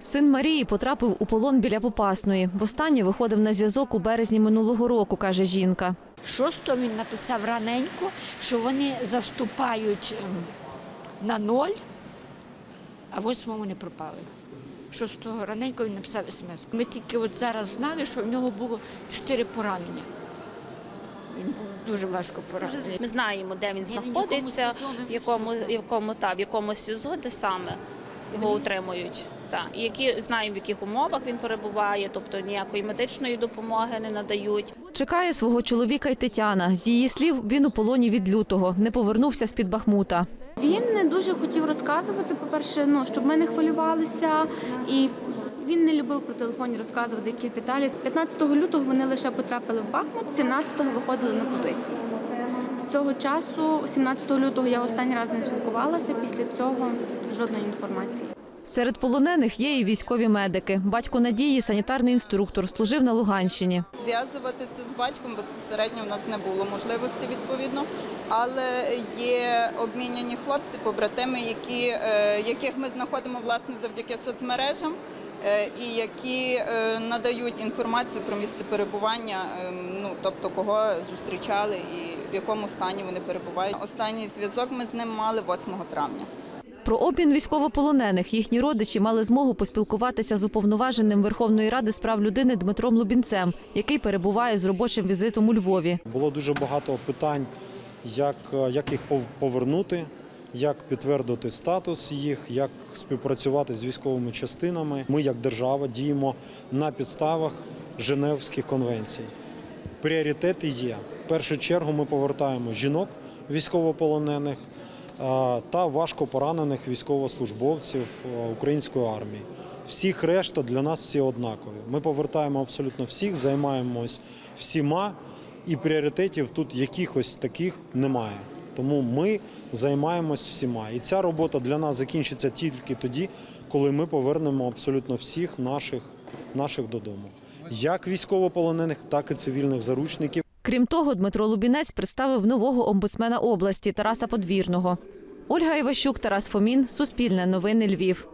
Син Марії потрапив у полон біля Попасної. Востаннє виходив на зв'язок у березні минулого року, каже жінка. Шостого він написав раненько, що вони заступають ем, на ноль, а восьмого вони пропали. Шостого раненько він написав смс. Ми тільки от зараз знали, що в нього було чотири поранення. Він був дуже важко поранений. Ми знаємо, де він знаходиться, в якому, в якому та в якому СІЗО, де саме його утримують. Та які знаємо, в яких умовах він перебуває, тобто ніякої медичної допомоги не надають. Чекає свого чоловіка й Тетяна. З її слів, він у полоні від лютого. Не повернувся з-під Бахмута. Він не дуже хотів розказувати. По-перше, ну щоб ми не хвилювалися, і він не любив по телефоні розказувати якісь деталі. 15 лютого вони лише потрапили в Бахмут, 17-го виходили на позиції. З цього часу, 17 лютого, я останній раз не спілкувалася. Після цього жодної інформації. Серед полонених є і військові медики. Батько Надії, санітарний інструктор, служив на Луганщині. Зв'язуватися з батьком безпосередньо в нас не було можливості відповідно, але є обміняні хлопці, побратими, які, е, яких ми знаходимо власне завдяки соцмережам. е, І які е, надають інформацію про місце перебування, ну тобто кого зустрічали і в якому стані вони перебувають. Останній зв'язок ми з ним мали 8 травня. Про обмін військовополонених їхні родичі мали змогу поспілкуватися з уповноваженим Верховної Ради з прав людини Дмитром Лубінцем, який перебуває з робочим візитом у Львові. Було дуже багато питань, як, е, як їх пов- повернути, як підтвердити статус їх, як співпрацювати з військовими частинами. Ми, як держава, діємо на підставах Женевських конвенцій. Пріоритети є. В першу чергу ми повертаємо жінок військовополонених та важко поранених військовослужбовців української армії. Всіх решта для нас всі однакові. Ми повертаємо абсолютно всіх, займаємось всіма, і пріоритетів тут якихось таких немає. Тому ми займаємось всіма. І ця робота для нас закінчиться тільки тоді, коли ми повернемо абсолютно всіх наших, наших додому. Як військовополонених, так і цивільних заручників. Крім того, Дмитро Лубінець представив нового омбудсмена області Тараса Подвірного. Ольга Іващук, Тарас Фомін, Суспільне новини Львів.